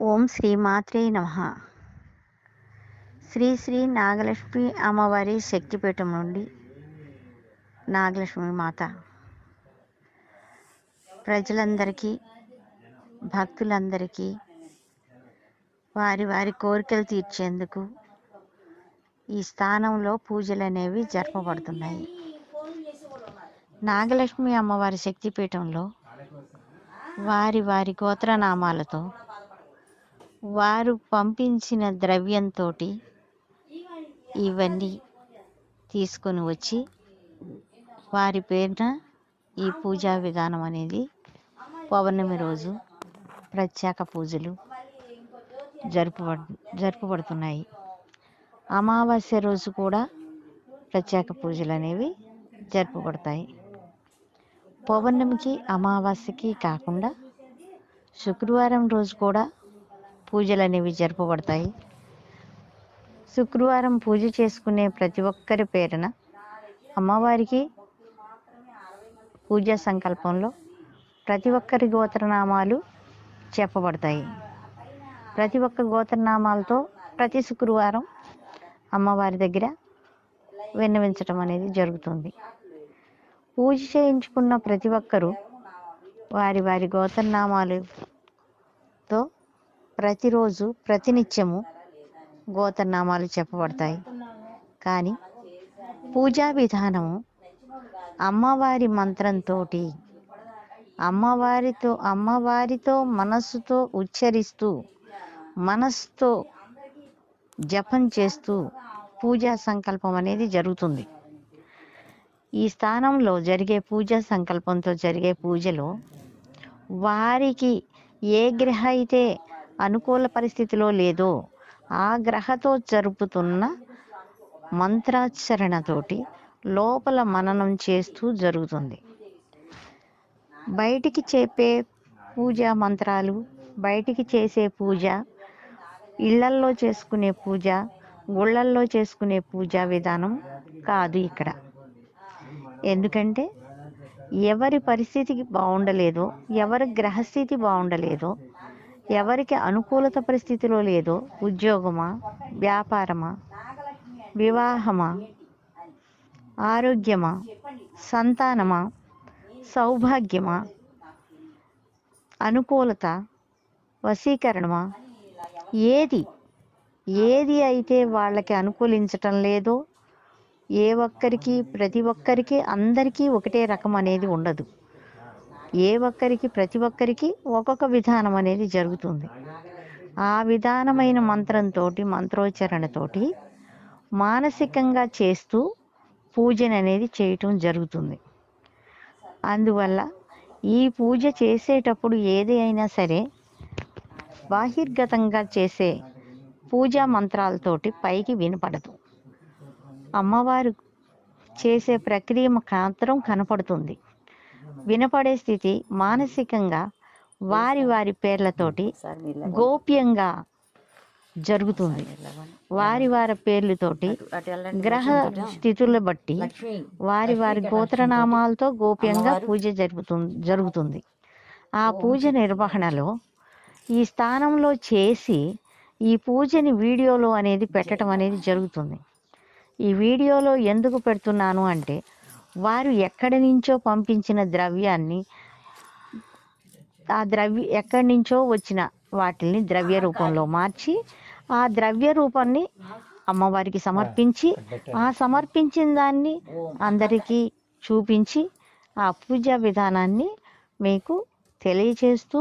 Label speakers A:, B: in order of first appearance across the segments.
A: ఓం శ్రీ మాత్రే నమ. శ్రీ శ్రీ నాగలక్ష్మి అమ్మవారి శక్తిపీఠం నుండి నాగలక్ష్మి మాత. ప్రజలందరికీ భక్తులందరికీ వారి వారి కోరికలు తీర్చేందుకు ఈ స్థానంలో పూజలు అనేవి జరపబడుతున్నాయి. నాగలక్ష్మి అమ్మవారి శక్తిపీఠంలో వారి వారి గోత్రనామాలతో వారు పంపించిన ద్రవ్యంతో ఇవన్నీ తీసుకొని వచ్చి వారి పేరున ఈ పూజా విధానం అనేది పౌర్ణమి రోజు ప్రత్యేక పూజలు జరుపబడు జరుపబడుతున్నాయి. అమావాస్య రోజు కూడా ప్రత్యేక పూజలు అనేవి జరుపబడతాయి. పౌర్ణమికి అమావాస్యకి కాకుండా శుక్రవారం రోజు కూడా పూజలు అనేవి జరపబడతాయి. శుక్రవారం పూజ చేసుకునే ప్రతి ఒక్కరి పేరున అమ్మవారికి పూజా సంకల్పంలో ప్రతి ఒక్కరి గోత్రనామాలు చెప్పబడతాయి. ప్రతి ఒక్క గోత్రనామాలతో ప్రతి శుక్రవారం అమ్మవారి దగ్గర విన్నవించడం అనేది జరుగుతుంది. పూజ చేయించుకున్న ప్రతి ఒక్కరూ వారి వారి గోత్రనామాలుతో ప్రతిరోజు ప్రతినిత్యము గోత్రనామాలు చెప్పబడతాయి. కానీ పూజా విధానము అమ్మవారి మంత్రంతో అమ్మవారితో అమ్మవారితో మనస్సుతో ఉచ్చరిస్తూ మనస్సుతో జపం చేస్తూ పూజా సంకల్పం అనేది జరుగుతుంది. ఈ స్థానంలో జరిగే పూజా సంకల్పంతో జరిగే పూజలో వారికి ఏ గ్రహ అయితే అనుకూల పరిస్థితిలో లేదో. ఆ గ్రహతో జరుపుతున్న మంత్రాచరణతోటి లోపల మననం చేస్తూ జరుగుతుంది. బయటికి చెప్పే పూజా మంత్రాలు బయటికి చేసే పూజ ఇళ్ళల్లో చేసుకునే పూజ గుళ్ళల్లో చేసుకునే పూజా విధానం కాదు ఇక్కడ. ఎందుకంటే ఎవరి పరిస్థితికి బాగుండలేదో ఎవరి గ్రహస్థితి బాగుండలేదో ఎవరికి అనుకూలత పరిస్థితిలో లేదో ఉద్యోగమా వ్యాపారమా వివాహమా ఆరోగ్యమా సంతానమా సౌభాగ్యమా అనుకూలత వశీకరణమా ఏది ఏది అయితే వాళ్ళకి అనుకూలించటం లేదో ఏ ఒక్కరికి ప్రతి ఒక్కరికి అందరికీ ఒకటే రకం అనేది ఉండదు. ఏ ఒక్కరికి ప్రతి ఒక్కరికి ఒక్కొక్క విధానం అనేది జరుగుతుంది. ఆ విధానమైన మంత్రంతో మంత్రోచ్చరణతోటి మానసికంగా చేస్తూ పూజను అనేది చేయటం జరుగుతుంది. అందువల్ల ఈ పూజ చేసేటప్పుడు ఏది అయినా సరే బాహిర్గతంగా చేసే పూజా మంత్రాలతోటి పైకి వినపడదు. అమ్మవారు చేసే ప్రక్రియ మాత్రం కనపడుతుంది. వినపడే స్థితి మానసికంగా వారి వారి పేర్లతోటి గోప్యంగా జరుగుతుంది. వారి వారి పేర్లతోటి గ్రహ స్థితులను బట్టి వారి వారి గోత్రనామాలతో గోప్యంగా పూజ జరుగుతుంది జరుగుతుంది. ఆ పూజ నిర్వహణలో ఈ స్థానంలో చేసి ఈ పూజని వీడియోలో అనేది పెట్టడం అనేది జరుగుతుంది. ఈ వీడియోలో ఎందుకు పెడుతున్నాను అంటే వారు ఎక్కడి నుంచో పంపించిన ద్రవ్యాన్ని ఆ ద్రవ్య ఎక్కడి నుంచో వచ్చిన వాటిని ద్రవ్య రూపంలో మార్చి ఆ ద్రవ్య రూపాన్ని అమ్మవారికి సమర్పించి ఆ సమర్పించిన దాన్ని అందరికీ చూపించి ఆ పూజా విధానాన్ని మీకు తెలియచేస్తూ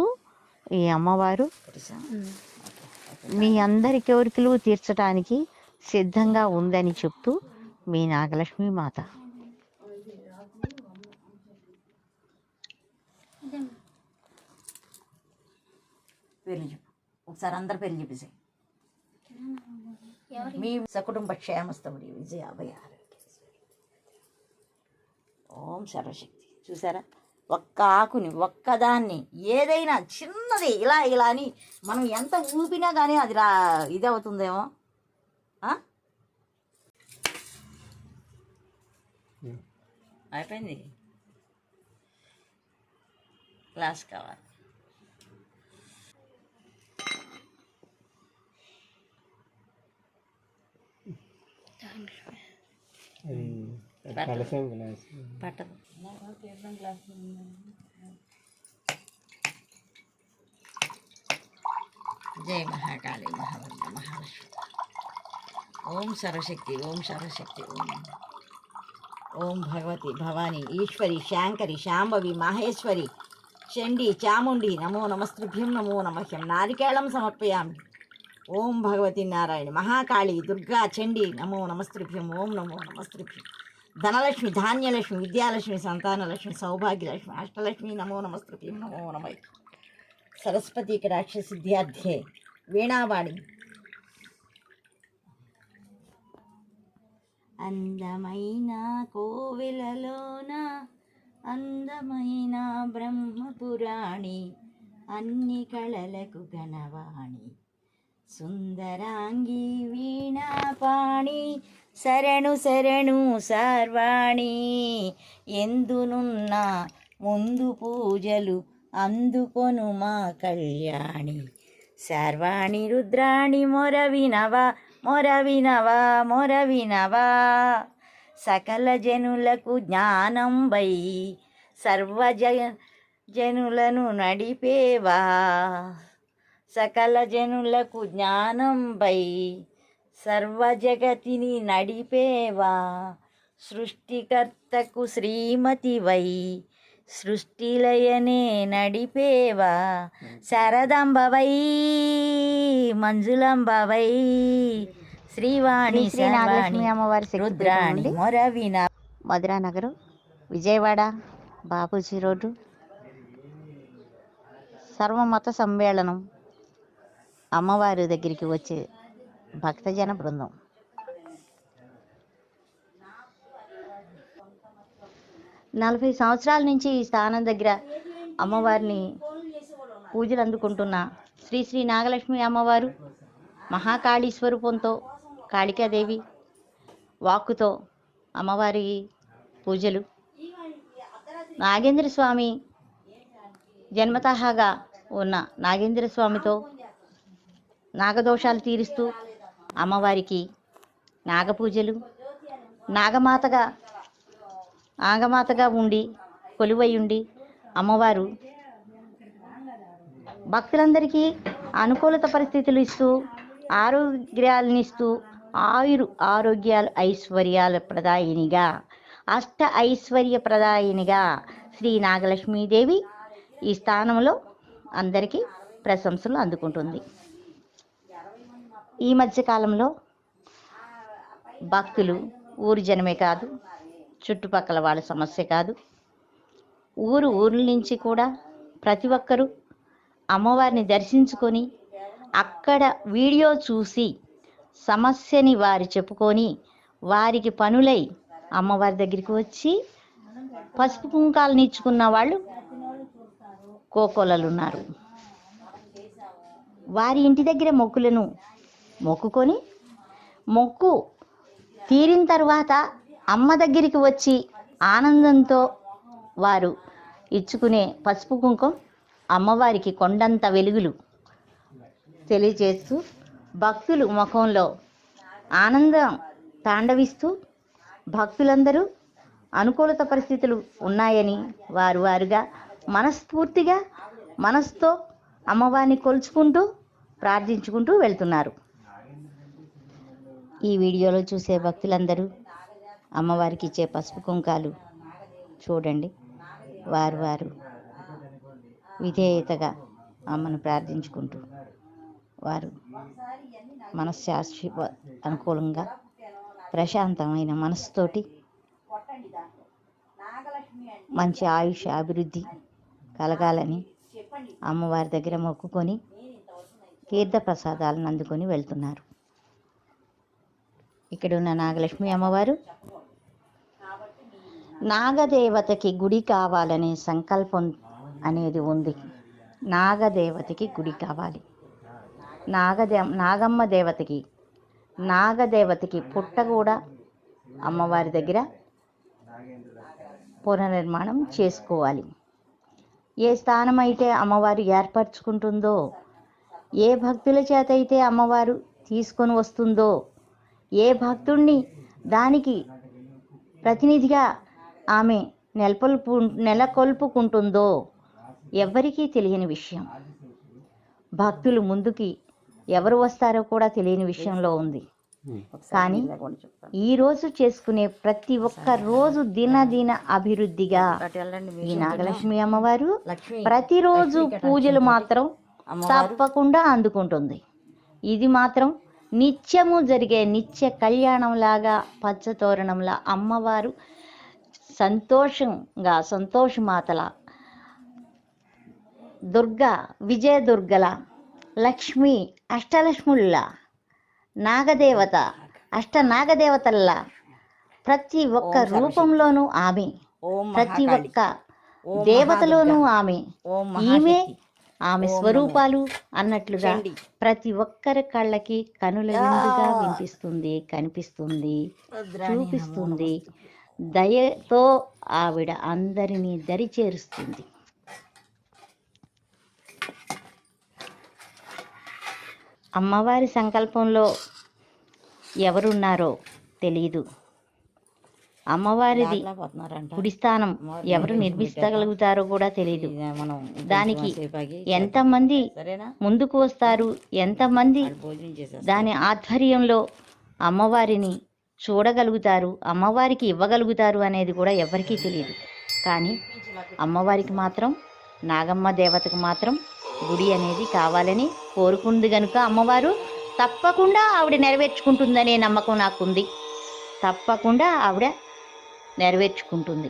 A: ఈ అమ్మవారు మీ అందరి కోరికలు తీర్చడానికి సిద్ధంగా ఉందని చెప్తూ మీ నాగలక్ష్మి మాత
B: పేర్లు చెప్పు. ఒకసారి అందరి పేర్లు చెప్పేసి మీ సకుటుంబ క్షేమస్తముడి విజయ అభయ ఆరోగ్య ఓం సర్వశక్తి. చూసారా? ఒక్క ఆకుని ఒక్కదాన్ని ఏదైనా చిన్నది ఇలా ఇలా అని మనం ఎంత ఊపినా కానీ అది రా ఇది అవుతుందేమో ఆ? అయిపోయింది. గ్లాస్ కావాలి
C: కలసం గ్లాస్
B: పట్టదు జయ మహాకాళి మహావల్ల మహాలక్ష్మి ఓం సర్వశక్తి ఓం సర్వశక్తి ఓం ఓం భగవతి భవాని ఈశ్వరి శాంకరి శాంభవి మాహేశ్వరి చండి చాముండి నమో నమస్తృభ్యం నమో నమహ్యం నారికేళం సమర్పయామి ఓం భగవతి నారాయణ. మహాకాళి దుర్గా చండి నమో నమస్తృభ్యం ఓం నమో నమస్తృభ్యం ధనలక్ష్మి ధాన్యలక్ష్మి విద్యాలక్ష్మి సంతానలక్ష్మి సౌభాగ్యలక్ష్మి అష్టలక్ష్మి నమో నమస్తృభ్యం నమో నమై. సరస్వతి కటాక్ష సిద్ధ్యార్థే వీణావాణి. అందమైన కోవెలలోన అందమైన బ్రహ్మపురాణి అన్ని కళలకు గణవాణి సుందరాంగి వీణాపాణి శరణు శరణు సర్వాణి. ఎందునున్న ముందు పూజలు అందుకొను మా కళ్యాణి. సర్వాణి రుద్రాణి మొరవినవా మొరవినవా మొరవినవా సకల జనులకు జ్ఞానం వై సర్వజ జనులను నడిపేవా. సకల జనులకు జ్ఞానం వై సర్వ జగతిని నడిపేవా. సృష్టికర్తకు శ్రీమతివై సృష్టిలయనే నడిపేవా. శరదంబవై మంజులంబవై శ్రీవాణి
D: శ్రీ శ్రీ నాగలక్ష్మి
B: సర్వాణి
D: అమ్మవారి
B: రుద్రాణి మొరవిన
D: మధురా నగరు విజయవాడ బాపూజీ రోడ్డు. సర్వమత సమ్మేళనం. అమ్మవారి దగ్గరికి వచ్చే భక్తజన బృందం. నలభై సంవత్సరాల నుంచి ఈ స్థానం దగ్గర అమ్మవారిని పూజలు అందుకుంటున్న శ్రీ శ్రీ నాగలక్ష్మి అమ్మవారు మహాకాళీ స్వరూపంతో కాళికాదేవి వాక్కుతో అమ్మవారి పూజలు. నాగేంద్ర స్వామి జన్మతహాగా ఉన్న నాగేంద్ర స్వామితో నాగదోషాలు తీరుస్తూ అమ్మవారికి నాగపూజలు నాగమాతగా నాగమాతగా ఉండి కొలువై ఉండి అమ్మవారు భక్తులందరికీ అనుకూలత పరిస్థితులు ఇస్తూ ఆరోగ్యాలను ఇస్తూ ఆయురు ఆరోగ్యాలు ఐశ్వర్యాల ప్రదాయినిగా అష్ట ఐశ్వర్య ప్రదాయినిగా శ్రీ నాగలక్ష్మీదేవి ఈ స్థానంలో అందరికీ ప్రశంసలు అందుకుంటుంది. ఈ మధ్యకాలంలో భక్తులు ఊరు జనమే కాదు చుట్టుపక్కల వాళ్ళ సమస్య కాదు. ఊరు ఊర్ల నుంచి కూడా ప్రతి ఒక్కరూ అమ్మవారిని దర్శించుకొని అక్కడ వీడియో చూసి సమస్యని వారు చెప్పుకొని వారికి పనులై అమ్మవారి దగ్గరికి వచ్చి పసుపు కుంకాలు ఇచ్చుకున్న వాళ్ళు కోకోలలు ఉన్నారు. వారి ఇంటి దగ్గర మొక్కులను మొక్కుకొని మొక్కు తీరిన తర్వాత అమ్మ దగ్గరికి వచ్చి ఆనందంతో వారు ఇచ్చుకునే పసుపు కుంకుమ అమ్మవారికి కొండంత వెలుగులు తెలియజేస్తూ భక్తులు ముఖంలో ఆనందం తాండవిస్తూ భక్తులందరూ అనుకూలత పరిస్థితులు ఉన్నాయని వారు వారుగా మనస్ఫూర్తిగా మనస్తో అమ్మవారిని కొలుచుకుంటూ ప్రార్థించుకుంటూ వెళ్తున్నారు. ఈ వీడియోలో చూసే భక్తులందరూ అమ్మవారికి ఇచ్చే పసుపు కుంకాలు చూడండి. వారు వారు విధేయతగా అమ్మను ప్రార్థించుకుంటూ వారు మనశ్శాస్త్రి అనుకూలంగా ప్రశాంతమైన మనసుతోటి మంచి ఆయుష్ అభివృద్ధి కలగాలని అమ్మవారి దగ్గర మొక్కుకొని తీర్థ ప్రసాదాలను అందుకొని వెళ్తున్నారు. ఇక్కడ ఉన్న నాగలక్ష్మి అమ్మవారు. నాగదేవతకి గుడి కావాలనే సంకల్పం అనేది ఉంది. నాగదేవతకి గుడి కావాలి. నాగదే నాగమ్మ దేవతకి నాగదేవతకి పుట్ట కూడా అమ్మవారి దగ్గర పునర్నిర్మాణం చేసుకోవాలి. ఏ స్థానం అయితే అమ్మవారు ఏర్పరచుకుంటుందో ఏ భక్తుల చేత అయితే అమ్మవారు తీసుకొని వస్తుందో ఏ భక్తుణ్ణి దానికి ప్రతినిధిగా ఆమె నెలకొల్పు నెలకొల్పుకుంటుందో ఎవ్వరికీ తెలియని విషయం. భక్తులు ముందుకి ఎవరు వస్తారో కూడా తెలియని విషయంలో ఉంది. కానీ ఈ రోజు చేసుకునే ప్రతి ఒక్క రోజు దినదిన అభివృద్ధిగా ఈ నాగలక్ష్మి అమ్మవారు ప్రతిరోజు పూజలు మాత్రం తప్పకుండా అందుకుంటుంది. ఇది మాత్రం నిత్యము జరిగే నిత్య కళ్యాణంలాగా పచ్చతోరణంలా అమ్మవారు సంతోషంగా సంతోషమాతల దుర్గా విజయదుర్గల లక్ష్మి అష్టలక్ష్ముల్లా నాగదేవత అష్ట నాగదేవతల్లా ప్రతి ఒక్క. రూపంలోనూ ఆమె ప్రతి ఒక్క దేవతలోనూ. ఆమె ఈమె ఆమె స్వరూపాలు అన్నట్లుగా. ప్రతి ఒక్కరి కళ్ళకి కనుల. విందుగా వినిపిస్తుంది కనిపిస్తుంది చూపిస్తుంది. దయతో ఆవిడ అందరినీ దరి చేరుస్తుంది. అమ్మవారి సంకల్పంలో ఎవరున్నారో తెలియదు అమ్మవారిది
B: దాంట్లో పోతున్నారంట.
D: కుడి స్థానం
B: అమ్మవారి
D: ఎవరు నిర్మిస్తగలుగుతారో కూడా తెలియదు దానికి ఎంతమంది ముందుకు వస్తారు? ఎంతమంది దాని ఆధ్వర్యంలో అమ్మవారిని చూడగలుగుతారు? అమ్మవారికి ఇవ్వగలుగుతారు అనేది కూడా ఎవరికీ తెలియదు కానీ అమ్మవారికి మాత్రం నాగమ్మ దేవతకు మాత్రం గుడి అనేది కావాలని కోరుకుంది గనుక అమ్మవారు తప్పకుండా ఆవిడ నెరవేర్చుకుంటుందనే నమ్మకం నాకుంది. తప్పకుండా ఆవిడ నెరవేర్చుకుంటుంది.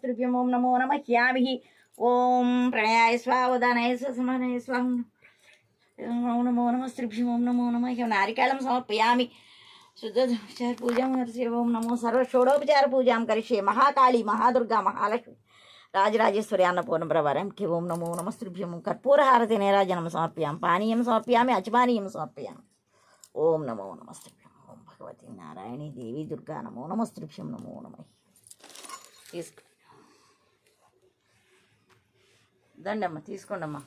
B: నమస్కృత్యం ఓం నమో నమ హ్యామి ఓం ప్రణయాయ స్వా ఉదానాయ స్వ సమానాయ స్వాహ ఓం నమో నమస్కృభ్యం ఓం నమో నమ హ్యం నారికాళం సమర్పయామి శుద్ధోపచార పూజాం కరిష్యే ఓం నమో సర్వ షోడోపచార పూజాం కరిష్యే మహాకాళి మహాదుర్గా మహాలక్ష్మి రాజరాజేశ్వరి అన్నపూర్ణ ప్రభారం కి ఓం నమో నమస్కృభ్యం కర్పూరహారతి నీరాజనం సమర్పయాం పానీయం సమర్పయామి అచపానీయం సమర్పయామి ఓం నమో నమస్కృభ్యం ఓం భగవతి నారాయణి దేవి దుర్గా నమో నమస్కృభ్యం నమో నమ తీసుకో దండమ్మా తీసుకోండమ్మా.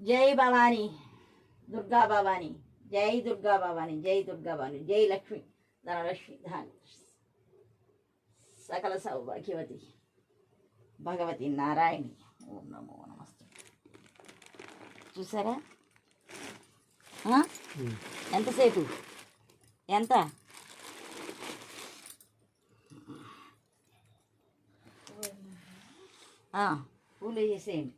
B: జై భవాని దుర్గా భవాని జై దుర్గా భవాని జై దుర్గా భవాని జై లక్ష్మి ధనలక్ష్మి ధాని సకల సౌభాగ్యవతి భగవతి నారాయణి ఓం నమో. చూసారా? ఎంతసేపు ఎంత పూలు వేసేయండి.